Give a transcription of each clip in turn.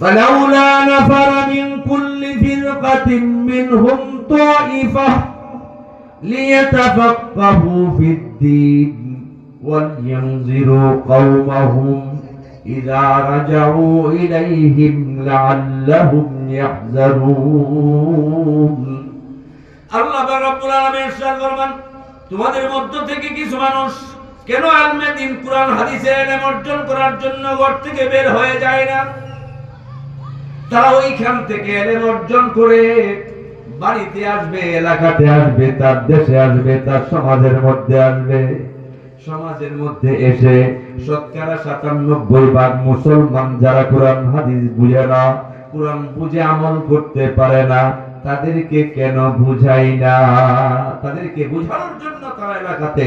فلولا نفر من كل فرقة منهم طائفة ليتفقهوا في الدين ولينذروا قومهم إذا رجعوا إليهم لعلهم يحذرون আল্লাহ রাব্বুল আলামিন ইরশাদ ফরমান তোমাদের মধ্য থেকে কিছু মানুষ কেন আলমে দিন কোরআন হাদিসের ইলম অর্জন করার জন্য ঘর থেকে বের হয়ে যায় না তারা ওইখান থেকে এলেম অর্জন করে বাড়িতে আসবে, এলাকাতে আসবে, তার দেশে আসবে, তার সমাজের মধ্যে আসবে। সমাজের মধ্যে এসে শতকরা সাতানব্বই ভাগ মুসলমান যারা কোরআন, হাদিস বুঝে না, কোরআন বুঝে আমল করতে পারে না, তাদেরকে কেন বুঝাই না? তাদেরকে বুঝানোর জন্য তারা এলাকাতে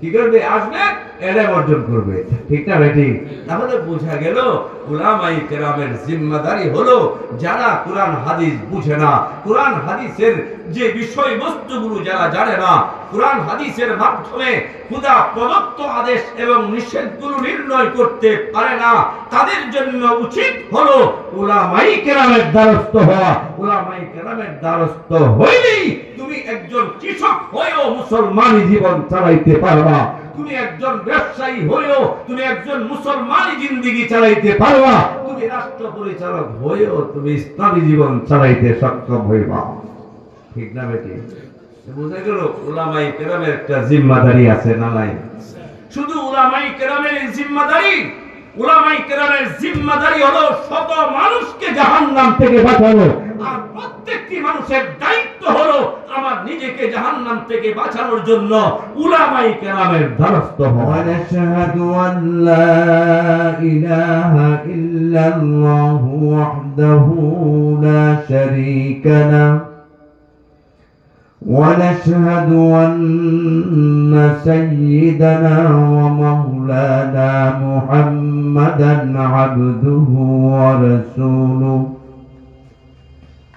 কি করবে? আসবে? অর্জন করবে। ঠিক না তাহলে বোঝা গেল উলামাই কেরামের জিম্মাদারি হলো যারা কোরআন, হাদিস বুঝে না। কোরআন, হাদিসের যে বিষয়বস্তুগুলো যারা জানে না, কোরআন, হাদিসের মাধ্যমে খুদা প্রদত্ত আদেশ এবং নিষেধগুলো নির্ণয় করতে পারে না, তাদের জন্য উচিত হলো উলামাই কেরামের দ্বারস্থ হওয়া। উলামাই কেরামের দ্বারস্থ হইলেই তুমি একজন কৃষক হয়েও মুসলমানি জীবন চালাইতে পারবা। তুমি একজন ব্যবসায়ী হয়েও তুমি একজন মুসলমানি জিন্দিগি চালাইতে পারবা। তুমি রাষ্ট্র পরিচালক হয়েও তুমি ইসলামী জীবন চালাইতে সক্ষম হইবা। ঠিক না বেটি? বুঝা গেল উলামাই কেরামের একটা জিম্মাদারি আছে না নাই? শুধু উলামাই কেরামের জিম্মাদারি উলামাই কেরামের জিম্মাদারি হলো শত মানুষকে জাহান্নাম থেকে বাঁচানো। আর প্রত্যেকটি মানুষের দায়িত্ব হলো আমার নিজেকে জাহান্নাম থেকে বাঁচানোর জন্য উলামাই কেরামের ونشهد أن سيدنا ومولانا محمدا عبده ورسوله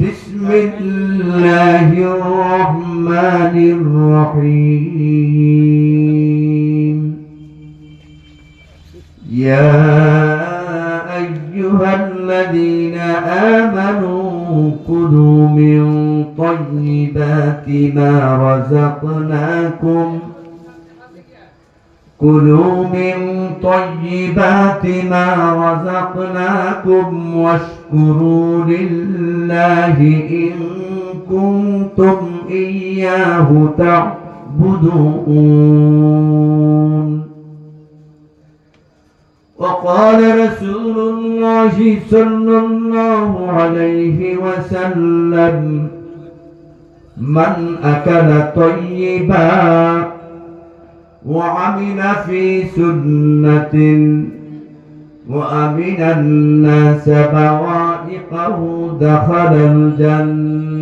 بسم الله الرحمن الرحيم. يا أيها الذين آمنوا كلوا من طيبات ما رزقناكم. كلوا من طيبات ما رزقناكم واشكروا لله إن كنتم إياه تعبدون. وقال رسول الله صلى الله عليه وسلم من أكل طيبا وعمل في سنة وأمن الناس بوائقه دخل الجنة.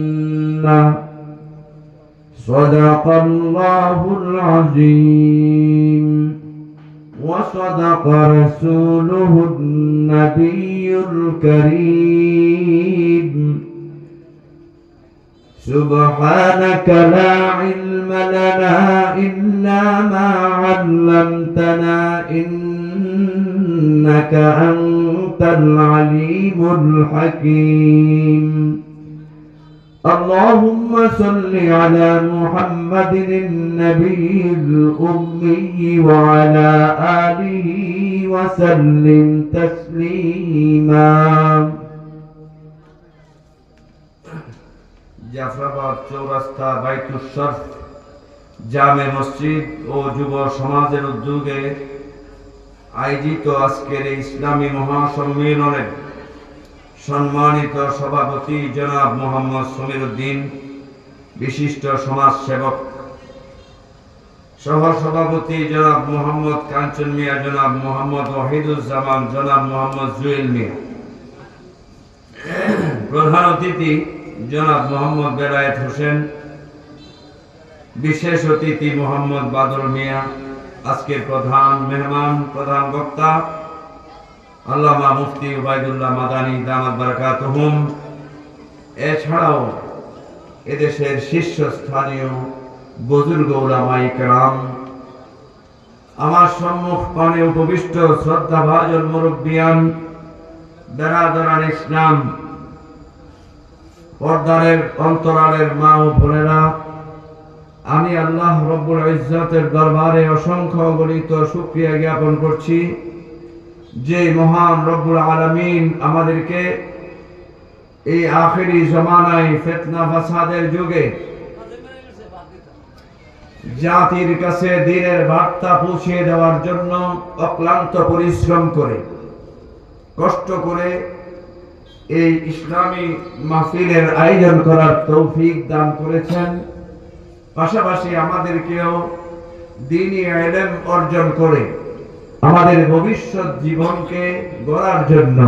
صدق الله العظيم. وصدق رسوله النبي الكريم. سبحانك لا علم لنا إلا ما علمتنا إنك أنت العليم الحكيم اللهم صل على محمد النبي الأمي وعلى آله وسلم تسليما জাফরাবাদ চৌরাস্তা বাইতুল শরফ জামে মসজিদ ও যুব সমাজের উদ্যোগে আয়োজিত আজকের এই ইসলামী মহাসম্মেলনের সম্মানিত সভাপতি জনাব মোহাম্মদ সমীর উদ্দিন বিশিষ্ট সমাজ সেবক সহ সভাপতি জনাব মোহাম্মদ কাঞ্চন মিয়া, জনাব মোহাম্মদ ওয়াহিদুজ্জামান, জনাব মোহাম্মদ জুয়েল মিয়া। প্রধান অতিথি জনাব মোহাম্মদ বেলায়েত হোসেন বিশেষ অতিথি মোহাম্মদ বাদল মিয়া, আজকের প্রধান মেহমান, প্রধান বক্তা, আল্লামা মুফতি উবাইদুল্লাহ মাদানী দামাত বারাকাতুহুম। এছাড়াও এদেশের শীর্ষস্থানীয় বুজুর্গ ওলামাই কেরাম, আমার সম্মুখ পানে উপবিষ্ট শ্রদ্ধা ভাজন মুরব্বিয়ান বেড়াদরান ইসলাম, পর্দারের অন্তরালের মা ও বোনেরা আমি আল্লাহ রব্বুল ইজ্জতের দরবারে অসংখ্য গণিত শুক্রিয়া জ্ঞাপন করছি যে মহান রব্বুল আলামিন আমাদেরকে এই আখেরি জমানায় ফেতনা ফাসাদের যুগে জাতির কাছে দিনের বার্তা পৌঁছে দেওয়ার জন্য অক্লান্ত পরিশ্রম করে, কষ্ট করে এই ইসলামী মাহফিলের আয়োজন করার তৌফিক দান করেছেন। পাশাপাশি আমাদেরকেও দিনই এলেম অর্জন করে আমাদের ভবিষ্যৎ জীবনকে গড়ার জন্য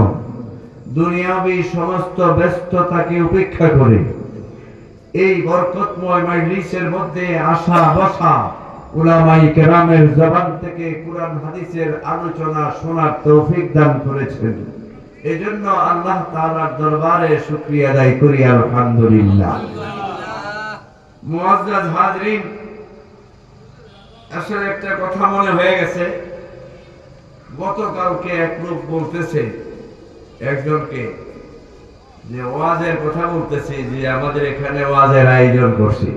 দুনিয়াবি সমস্ত ব্যস্ততাকে উপেক্ষা করে এই বরকতময় majlisের মধ্যে আসা বসা উলামাই কেরামের জবান থেকে কোরআন হাদিসের আলোচনা শোনার তৌফিক দান করেছেন। এজন্য আল্লাহ তাআলার দরবারে শুকরিয়া আদায় করি, আলহামদুলিল্লাহ। মুআজ্জাজ হাজরিন আসলে একটা কথা মনে হয়ে গেছে। গতকালকে এক লোক বলতেছে একজনকে যে ওয়াজের কথা বলতেছি যে আমাদের এখানে ওয়াজের আয়োজন করছি।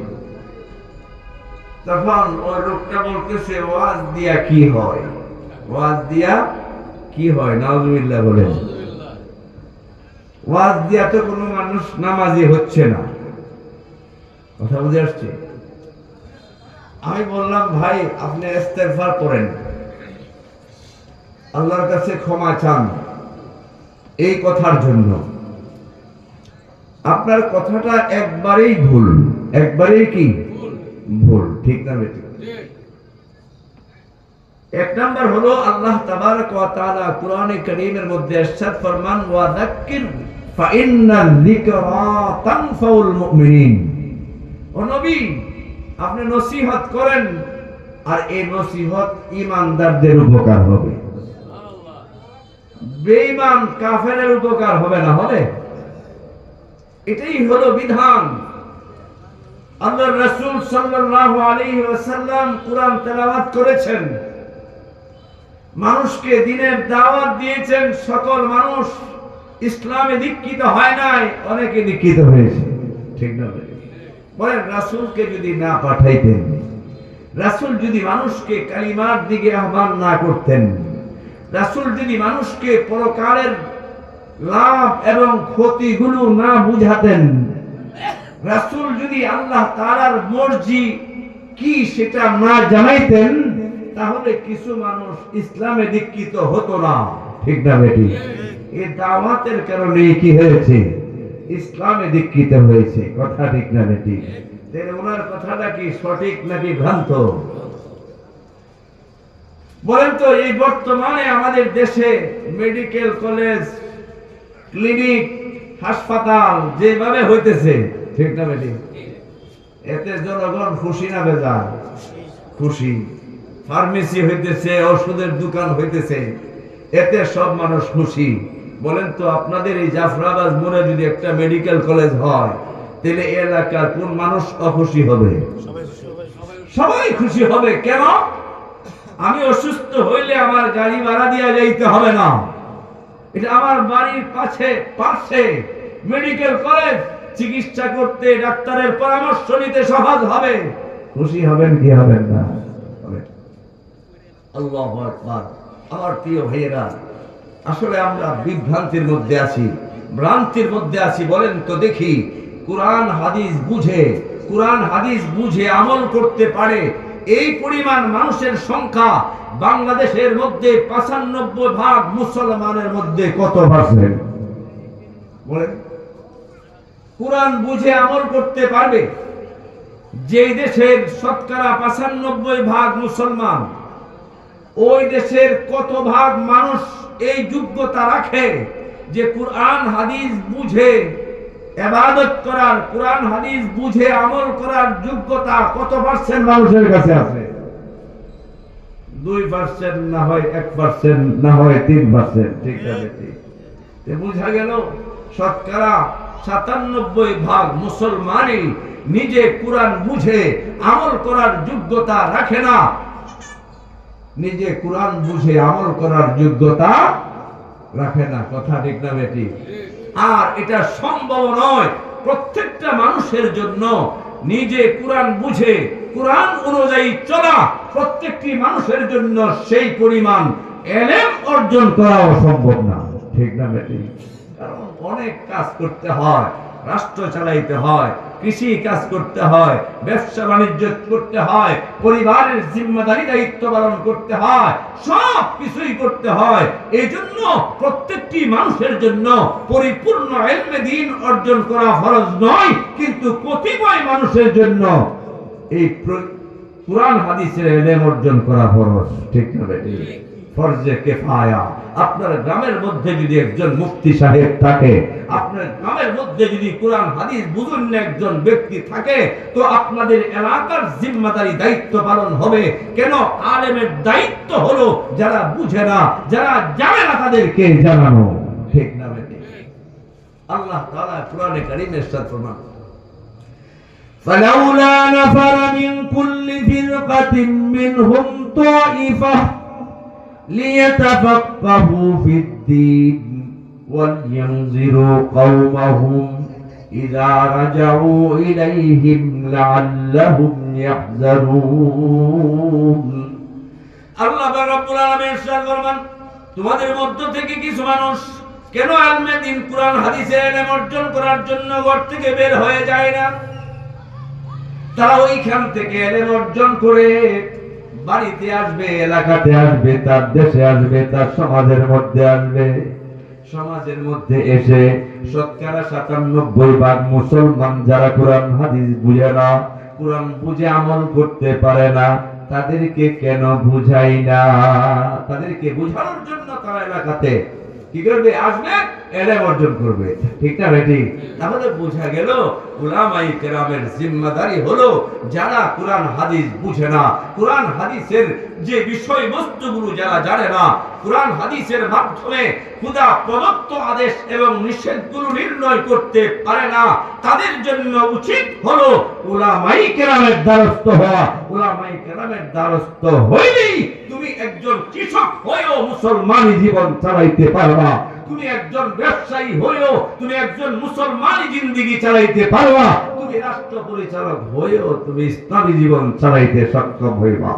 তখন ওই লোকটা বলতেছে ওয়াজ দিয়া কি হয়? ওয়াজ দিয়া কি হয়? নাউজুবিল্লাহ বলেন। ওয়াজ দিয়া তো কোনো মানুষ নামাজি হচ্ছে না। কথা বুঝে আসছে? আমি বললাম, ভাই, আপনি ইস্তেগফার করেন আল্লাহর কাছে ক্ষমা চান এই কথার জন্য। আপনার কথাটা একবারেই ভুল। একবারেই কি? ভুল, ঠিক না বেটি? এক নাম্বার হলো, আল্লাহ তাবারক ওয়া তাআলা কোরআনে কারীমের মধ্যে ইরশাদ ফরমান, ওয়া যাক্কির ফাইন্না যিকরা তানফাউল মুমিনিন। নবী, আপনি নসিহত করেন, আর এই নসিহত ঈমানদারদের উপকার হবে। বেঈমান কাফেরের উপকার হবে না, হবে? এটাই হলো বিধান। আল্লাহ করেছেন। মানুষকে দিনের দাওয়াত দিয়েছেন, সকল মানুষ ইসলামে দীক্ষিত হয় নাই, অনেকে দীক্ষিত হয়েছে। ঠিক না বলেন, রাসূলকে যদি না পাঠাইতেন, রাসূল যদি মানুষকে কালিমার দিকে আহ্বান না করতেন, রাসূল যদি মানুষকে পরকালের লাভ এবং ক্ষতিগুলো না বুঝাতেন, রাসূল যদি আল্লাহ তাআলার মর্জি কি সেটা না জানাইতেন, তাহলে কিছু মানুষ ইসলামে দীক্ষিত হতো না। ঠিক না বেটি? এই দাওয়াতের কারণে কি হয়েছে? ইসলামে দীক্ষিত হয়েছে, কথা ঠিক না বেটি? ওনার কথাটা কি সঠিক নাকি ভ্রান্ত? বলেন তো, এই বর্তমানে আমাদের দেশে মেডিকেল কলেজ, ক্লিনিক, হাসপাতাল যেভাবে হইতেছে, ঠিক না বেটি? এতে জনগণ খুশি না বেজার? খুশি। ফার্মেসি হইতেছে, ওষুধের দোকান হইতেছে, এতে সব মানুষ খুশি। বলেন তো, আপনাদের এই জাফরাবাদ মোড়ে যদি একটা মেডিকেল কলেজ হয়, তাহলে এলাকার কোন মানুষ অখুশি হবে? সবাই খুশি হবে। কেন? আমি অসুস্থ হইলে আমার গাড়ি ভাড়া দিয়া যাইতে হবে না। এটা আমার বাড়ির পাশে পাশে মেডিকেল কলেজ চিকিৎসা করতে ডাক্তারের পরামর্শ নিতে সহজ হবে। খুশি হবেন কি হবেন না। আল্লাহু আমার প্রিয় ভাইয়েরা আসলে আমরা বিভ্রান্তির মধ্যে আছি, ভ্রান্তির মধ্যে আছি, বলেন তো দেখি, কোরআন, হাদিস বুঝে, কোরআন, হাদিস বুঝে আমল করতে পারে, এই পরিমাণ মানুষের সংখ্যা বাংলাদেশের মধ্যে পঁচানব্বই ভাগ মুসলমানের মধ্যে কত পার্সেন্ট বলেন। কোরআন বুঝে আমল করতে পারবে? যে দেশের শতকরা পঁচানব্বই ভাগ মুসলমান, ওই দেশের কত ভাগ মানুষ এই যোগ্যতা রাখে যে কোরআন, হাদিস বুঝে, এবাদত করার, কোরআন, হাদিস বুঝে, আমল করার যোগ্যতা কত পার্সেন্ট মানুষের কাছে আছে? দুই পার্সেন্ট না হয়, এক পার্সেন্ট না হয়, তিন পার্সেন্ট ঠিক আছে, ঠিক। বোঝা গেল, শতকরা সাতানব্বই ভাগ মুসলমানই নিজে কোরআন বুঝে, আমল করার যোগ্যতা রাখে না। নিজে কোরআন বুঝে আমল করার যোগ্যতা রাখে না। কথা ঠিক না বেটি? আর এটা সম্ভব নয়। প্রত্যেকটা মানুষের জন্য নিজে কোরআন বুঝে, কোরআন অনুযায়ী চলা প্রত্যেকটি মানুষের জন্য সেই পরিমাণ এলেম অর্জন করাও সম্ভব না। ঠিক না বেটি? কারণ অনেক কাজ করতে হয়। রাষ্ট্র চালাইতে হয়, কৃষি কাজ করতে হয়, ব্যবসা বাণিজ্য করতে হয়, পরিবারের জিম্মাদারি দায়িত্ব পালন করতে হয়, সব কিছুই করতে হয়। এই জন্য প্রত্যেকটি মানুষের জন্য পরিপূর্ণ এলমে দিন অর্জন করা ফরজ নয়, কিন্তু কতিপয় মানুষের জন্য এই প্র- কোরআন, হাদিসের এলেম অর্জন করা ফরজ। ঠিক না বেটি ফরজে কেফায়া আপনার গ্রামের মধ্যে যদি একজন মুফতি সাহেব থাকে আপনার গ্রামের মধ্যে যদি কোরআন হাদিস বুঝুন একজন ব্যক্তি থাকে তো আপনাদের এলাকার জিম্মাদারি দায়িত্ব পালন হবে কেন আলেমের দায়িত্ব হলো যারা বুঝে না যারা জানে না তাদেরকে জানানো ঠিক না বেটি আল্লাহ তাআলা কোরআনে কারীমের সাথে প্রমাণ فلولا نفر من كل فرقة منهم طائفة ليتفقهوا في الدين ولينذروا قومهم إذا رجعوا إليهم لعلهم يحذرون আল্লাহ পাক রব্বুল আলামিন ইরশাদ ফরমান তোমাদের মধ্য থেকে কিছু মানুষ কেন আলমে দিন কোরআন হাদিসের ইলম অর্জন করার জন্য ঘর থেকে বের হয়ে যায় না তারা ওইখান থেকে ইলম অর্জন করে বাড়িতে আসবে, এলাকাতে আসবে, তার দেশে আসবে, তার সমাজের মধ্যে আসবে। সমাজের মধ্যে এসে শতকরা সাতানব্বই ভাগ মুসলমান যারা কোরআন, হাদিস বুঝে না, কোরআন বুঝে আমল করতে পারে না, তাদেরকে কেন বুঝাই না? তাদেরকে বুঝানোর জন্য তারা এলাকাতে কি করবে? আসবে? অর্জন করবে। ঠিক না তাহলে বোঝা গেল উলামাই কেরামের জিম্মাদারি হলো যারা কোরআন, হাদিস বুঝে না। কোরআন, হাদিসের যে বিষয়বস্তুগুলো যারা জানে না, কোরআন, হাদিসের মাধ্যমে খুদা প্রদত্ত আদেশ এবং নিষেধগুলো নির্ণয় করতে পারে না, তাদের জন্য উচিত হলো উলামাই কেরামের দ্বারস্থ হওয়া। উলামাই কেরামের দ্বারস্থ হইলেই তুমি একজন কৃষক হয়েও মুসলমানি জীবন চালাইতে পারবা। তুমি একজন ব্যবসায়ী হয়েও তুমি একজন মুসলমানি জিন্দিগি চালাইতে পারবা। তুমি রাষ্ট্র পরিচালক হয়েও তুমি ইসলামী জীবন চালাইতে সক্ষম হইবা।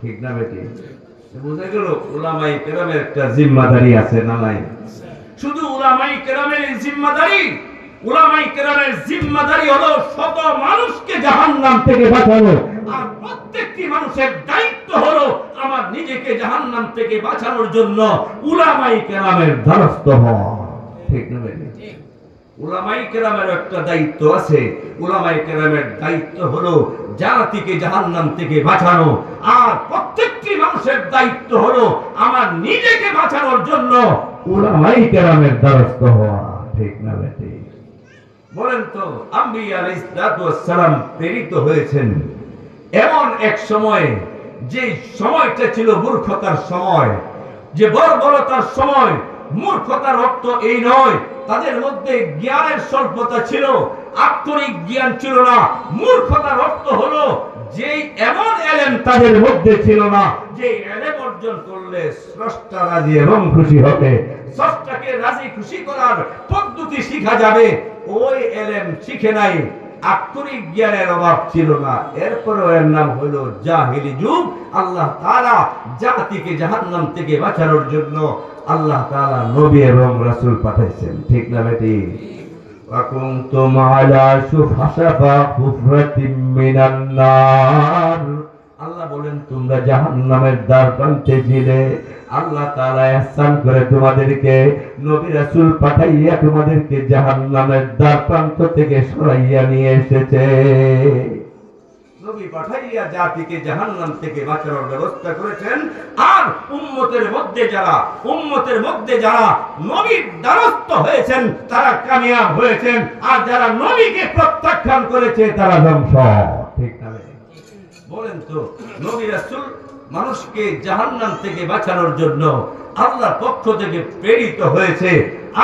ঠিক না বেটি? বোঝা গেল উলামাই কেরামের একটা জিম্মাদারি আছে শুধু উলামাই কেরামের জিম্মাদারি উলামাই কেরামের জিম্মাদারি হলো শত মানুষকে থেকে বাঁচানো। আর প্রত্যেকটি মানুষের দায়িত্ব হলো আমার নিজেকে জাহান্নাম থেকে বাঁচানোর জন্য উলামাই কেরামের হওয়া। উলামাই কেরামের একটা দায়িত্ব আছে। উলামাই কেরামের দায়িত্ব হলো জাতিকে থেকে বাঁচানো। আর প্রত্যেকটি মানুষের দায়িত্ব হলো আমার নিজেকে বাঁচানোর জন্য উলামাই কেরামের দ্বারস্থ হওয়া। ঠিক না বলেন তো, আম্বি আলাইহিস সালাম প্রেরিত হয়েছেন। এমন এক সময়, যে সময়টা ছিল মূর্খতার সময়, যে বর্বরতার সময়, মূর্খতার অর্থ এই নয়, তাদের মধ্যে জ্ঞানের স্বল্পতা ছিল আক্ষরিক জ্ঞান ছিল না, মূর্খতার অর্থ হলো যেই এমন এলেম তাদের মধ্যে ছিল না, যে এলেম অর্জন করলে স্রষ্টা রাজি এবং খুশি হবে, স্রষ্টাকে রাজি খুশি করার পদ্ধতি শিখা যাবে, ওই এলেম শিখে নাই আক্ষরিক জ্ঞানের অভাব ছিল না এরপরও এর নাম হলো জাহিলি যুগ আল্লাহ তাআলা জাতিকে জাহান্নাম থেকে বাঁচানোর জন্য আল্লাহ তাআলা নবী এবং রাসূল পাঠাইছেন ঠিক না বেটি وكنتم على شفا حفرة من النار আল্লাহ বলেন তোমরা জাহান্নামের দ্বার প্রান্তে ছিলে আল্লাহ তাআলা ইহসান করে তোমাদেরকে, নবী রাসূল পাঠাইয়া তোমাদেরকে জাহান্নামের দ্বার প্রান্ত থেকে সরাইয়া নিয়ে এসেছে। নবী পাঠাইয়া জাতিকে জাহান্নাম থেকে বাঁচানোর ব্যবস্থা করেছেন। আর উম্মতের মধ্যে যারা, উম্মতের মধ্যে যারা নবীর তারা কামিয়াব হয়েছেন। আর যারা নবীকে প্রত্যাখ্যান করেছে, তারা ধ্বংস। ঠিক বলেন তো, নবী রাসূল মানুষকে জাহান্নাম থেকে বাঁচানোর জন্য আল্লাহর পক্ষ থেকে প্রেরিত হয়েছে।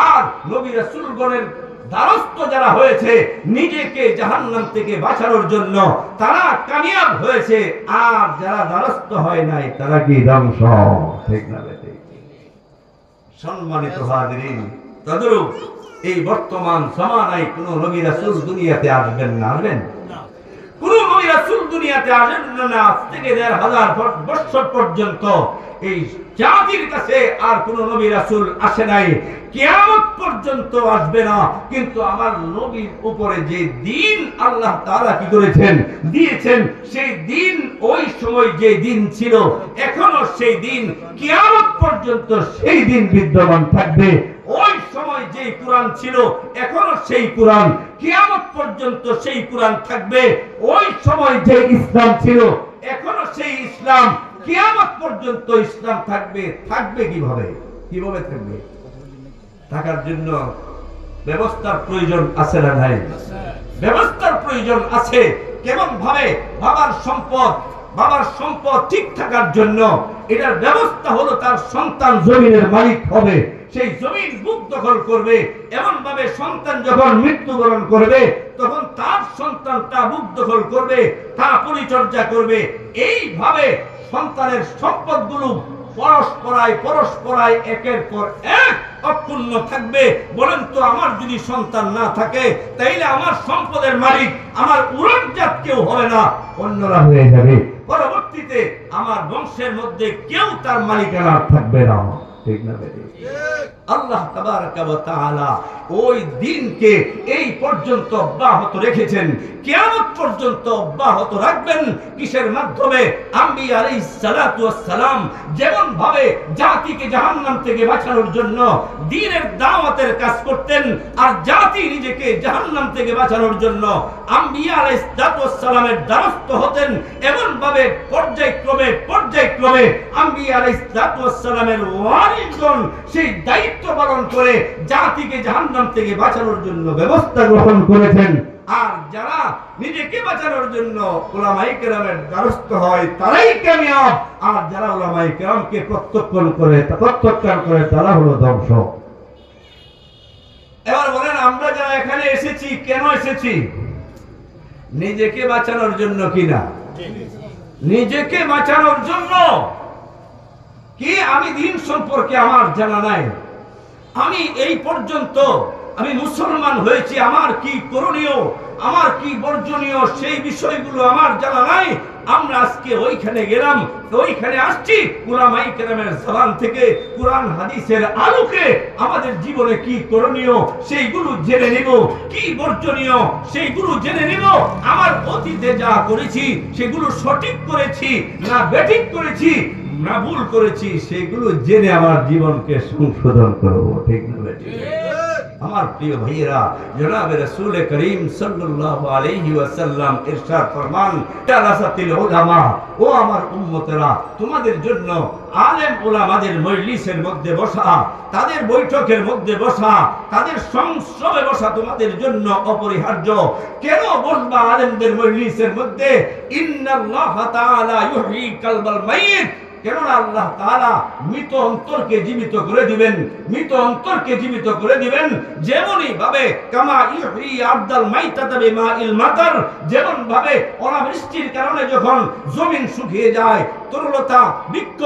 আর নবী রাসূলগণের দ্বারস্থ যারা হয়েছে, নিজেকে জাহান্নাম থেকে বাঁচানোর জন্য তারা কামিয়াব হয়েছে। আর যারা দ্বারস্থ হয় নাই, তারা কি ধ্বংস? ঠিক না? সম্মানিত হাজিরিন, তদরূপ এই বর্তমান সমানায় কোন নবী রাসূল দুনিয়াতে আসবেন না, আসবেন? রাসূল দুনিয়াতে আসেন, না আজ থেকে দেড় হাজার বৎসর পর্যন্ত এই জাতির কাছে আর কোন নবী রাসূল আসে নাই। কিয়ামত পর্যন্ত আসবে না, কিন্তু আমার নবীর উপরে যে দিন আল্লাহ তাআলা কি করেছেন? দিয়েছেন, সেই দিন, ওই সময় যে দিন ছিল, এখনও সেই দিন, কিয়ামত পর্যন্ত সেই দিন বিদ্যমান থাকবে। ওই সময় যে কোরআন ছিল, এখনও সেই কোরআন। কিয়ামত পর্যন্ত সেই কোরআন থাকবে। ওই সময় যে ইসলাম ছিল, এখনও সেই ইসলাম। কিয়ামত পর্যন্ত ইসলাম থাকবে। থাকবে কীভাবে? কীভাবে থাকবে? থাকার জন্য ব্যবস্থার প্রয়োজন আছে না নাই? ব্যবস্থার প্রয়োজন আছে। কেমন ভাবে বাবার সম্পদ। বাবার সম্পদ ঠিক থাকার জন্য। এটার ব্যবস্থা হলো তার সন্তান জমিনের মালিক হবে। সেই জমিন বুক দখল করবে এমন ভাবে সন্তান যখন মৃত্যুবরণ করবে, তখন তার সন্তানটা বুক দখল করবে তা পরিচর্যা করবে। এইভাবে সন্তানের সম্পদগুলো পরস্পরায় পরস্পরায় একের পর এক অক্ষুণ্ণ থাকবে। বলেন তো, আমার যদি সন্তান না থাকে, তাইলে আমার সম্পদের মালিক, আমার উড়নজাত কেউ হবে না, অন্যরা হয়ে যাবে। পরবর্তীতে আমার বংশের মধ্যে কেউ তার মালিকানা থাকবে না। ঠিক না বেটি? আল্লাহ ওই দিনকে এই পর্যন্ত অব্যাহত রেখেছেন। কিয়ামত পর্যন্ত অব্যাহত রাখবেন কিসের মাধ্যমে? আম্বি আলাইহিস সালাতু সালাম যেমন ভাবে জাতিকে জাহান্নাম থেকে বাঁচানোর জন্য দ্বীনের দাওয়াতের কাজ করতেন আর জাতি নিজেকে জাহান্নাম থেকে বাঁচানোর জন্য আম্বিয়া আলাইহিস সালামের দ্বারস্থ হতেন। এমন ভাবে পর্যায়ক্রমে পর্যায়ক্রমে আম্বিয়া আলাইহিস সালামের ওয়ারিসগণ সেই দায়িত্ব পালন করে জাতিকে জাহান্নাম থেকে বাঁচানোর জন্য ব্যবস্থা গ্রহণ করেছেন। আর যারা নিজেকে বাঁচানোর জন্য দ্বারস্থ হয়, তারাই আর যারা প্রত্যক্ষণ করে করে, তারা হলো ধ্বংস। এবার বলেন, আমরা যারা এখানে এসেছি, কেন এসেছি? নিজেকে বাঁচানোর জন্য কিনা নিজেকে বাঁচানোর জন্য কি আমি দিন সম্পর্কে আমার জানা নাই? আমি এই পর্যন্ত আমি মুসলমান হয়েছি, আমার কি করণীয়, আমার কি বর্জনীয়, সেই বিষয়গুলো আমার জানা নাই। আমরা আজকে ওইখানে গেলাম, ওইখানে আসছি কুরামাই কেরামের জবান থেকে কোরআন, হাদিসের আলোকে আমাদের জীবনে কি করণীয়, সেইগুলো জেনে নিব। কি বর্জনীয়, সেইগুলো জেনে নিব। আমার অতীতে যা করেছি, সেগুলো সঠিক করেছি না বেঠিক করেছি না ভুল করেছি সেগুলো জেনে আমার জীবনকে সংশোধন করব ঠিক না আমার প্রিয় ভাইয়েরা জনাবে রাসূল করিম সাল্লাল্লাহু আলাইহি ওয়াসাল্লাম ইরশাদ ফরমান উলামা ও আমার উম্মতেরা তোমাদের জন্য আলেম উলামাদের মজলিসের মধ্যে বসা তাদের বৈঠকের মধ্যে বসা তাদের সংসবে বসা তোমাদের জন্য অপরিহার্য। কেন বসবা আলেমদের মজলিসের মধ্যে? ইন্নাল্লাহ তাআলা ইউহয়ি কালবাল মাইয়িত কেননা আল্লাহ তাআলা মৃত অন্তরকে জীবিত করে দিবেন, মৃত অন্তরকে জীবিত করে দিবেন যেমনই ভাবে কামা আবদাল মাইতাতা বিমাইল মাতার যেমন ভাবে অনাবৃষ্টির কারণে যখন জমিন শুকিয়ে যায় বৃক্ষ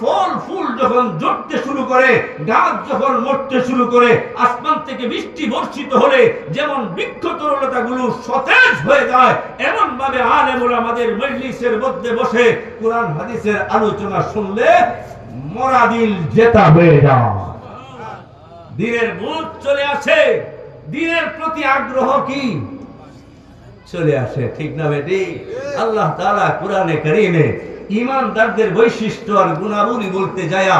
ফল, ফুল যখন জড়তে শুরু করে, গাছ যখন মরতে শুরু করে, আসমান থেকে বৃষ্টি বর্ষিত হলে যেমন বৃক্ষ তরলতা গুলো সতেজ হয়ে যায় এমন ভাবে আলেমুল আমাদের মজলিসের মধ্যে বসে কোরআন, হাদিসের আলোচনা শুনলে মরা দিল জেতা হয়ে যাওয়া। দিনের বুধ চলে আসে, দিনের প্রতি আগ্রহ কি? চলে আসে, ঠিক না বেটি? আল্লাহ তাআলা কোরআনে কারিমে ইমানদারদের বৈশিষ্ট্য আর গুণাবলী বলতে যায়